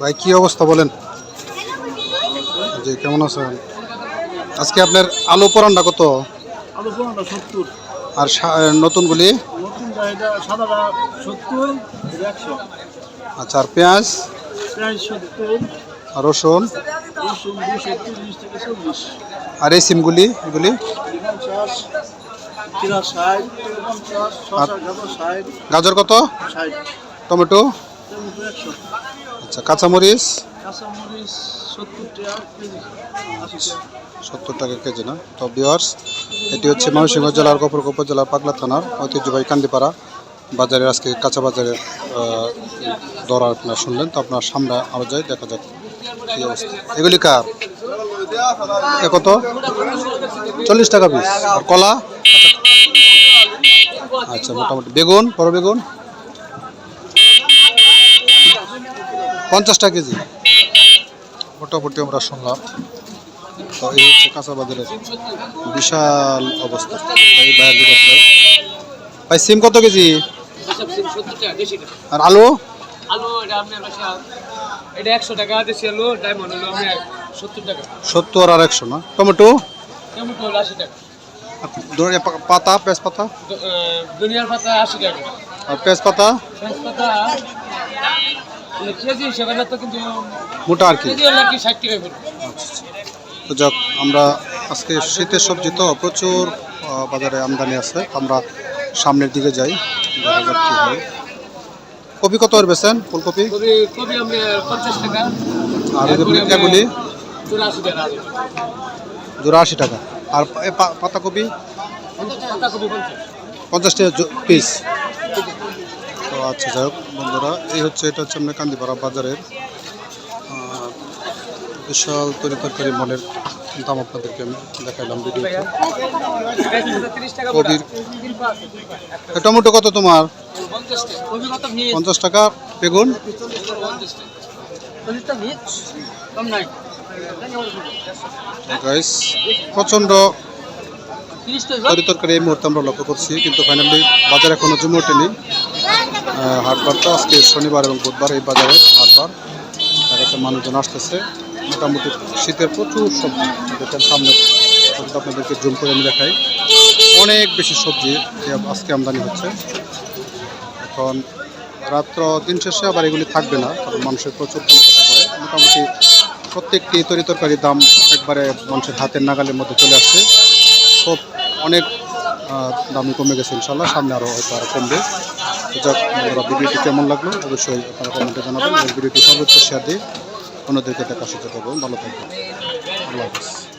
ভাই কি অবস্থা বলেন? জি কেমন আছেন? আজকে আপনার আলু পরান্ডা কত? আলু পনেরো সত্তর। আর নতুনগুলি আচ্ছা আর পেঁয়াজ? আর রসুন? আর এই সিমগুলি এগুলি? গাজর কত? টমেটো? একশো। আচ্ছা কাঁচামরিচ? কাঁচামরিচ সত্তর টাকা কেজি। সত্তর টাকা কেজি না? তো বিওয়ার্স এটি হচ্ছে ময়মনসিংহ জেলার গোপরক উপজেলার পাগলা থানার ঐতিহ্যবাহী কান্দিপাড়া বাজারে আজকে কাঁচা বাজারের দর আপনার শুনলেন। তো আপনার সামনে আরও যাই দেখা যাক কি অবস্থা। এগুলি কার? এ কত? চল্লিশ টাকা পিস। আর কলা? আচ্ছা মোটামুটি বেগুন বড় বেগুন? পঞ্চাশ টাকা কেজি। মোটামুটি আমরা শুনলাম। তো এই হচ্ছে কাঁচা বাজারের বিশাল অবস্থা। এই বাইরের দিকে ভাই। সিম কত কেজি? আর আলু? আলু এটা এটা একশো টাকা দেশি আলু ডায়মন্ড হলো সত্তর আর একশো না? টমেটো? পাতা পেঁয়াজ পাতা দুনিয়ার পাতা আশি টাকা। আর পেঁয়াজ পাতা পেঁয়াজ পাতা কেজি হিসেবে তো কিন্তু মোটা আর কি? কি ষাট টাকা করে তো যাক আমরা আজকে শীতের সবজি তো প্রচুর বাজারে আমদানি আছে। আমরা সামনের দিকে যাই দেখা যাক কি হয়। কপি কত আর বেছেন ফুলকপি? পঞ্চাশ টাকা। আর চুরাশি টাকা জোড়া আশি টাকা। আর এ পা- পাতাকপি পঞ্চাশ টাকা পিস আচ্ছা যাই হোক, বন্ধুরা, এই হচ্ছে, এটা হচ্ছে আমরা কান্দিপাড়া বাজারের বিশাল তরি তরকারি মলের দাম আপনাদেরকে আমি দেখাইলাম কবির টমেটো কত তোমার? পঞ্চাশ টাকা, বেগুন? প্রচণ্ড তরি তরকারি এই মুহূর্তে আমরা লক্ষ্য করছি, কিন্তু ফাইনালি বাজার এখনও জমে ওঠেনি। হাটবার তো আজকে শনিবার এবং বুধবার এই বাজারে হাটবার একটা মানুষজন আসতেছে। মোটামুটি শীতের প্রচুর সবজি। দেখেন সামনে আপনাদেরকে জুম করে আমি দেখাই। অনেক বেশি সবজি আজকে আমদানি হচ্ছে। এখন রাত্র দিন শেষে আবার এগুলি থাকবে না, কারণ মানুষের প্রচুর কেনাকাটা করে। মোটামুটি প্রত্যেকটি তরি তরকারির দাম একবারে মানুষের হাতের নাগালের মধ্যে চলে আসছে। খুব অনেক দামই কমে গেছে ইনশাল্লাহ সামনে আরও হয়তো আরও কমবে। যাক আপনারা ভিডিওটি কেমন লাগল? অবশ্যই আপনারা কমেন্টে জানাবেন। ভিডিওটি সর্বোচ্চ শেয়ার দিয়ে অন্যদেরকে দেখা সুযোগ করবেন ভালো থাকবেন। আল্লাহ হাফিজ।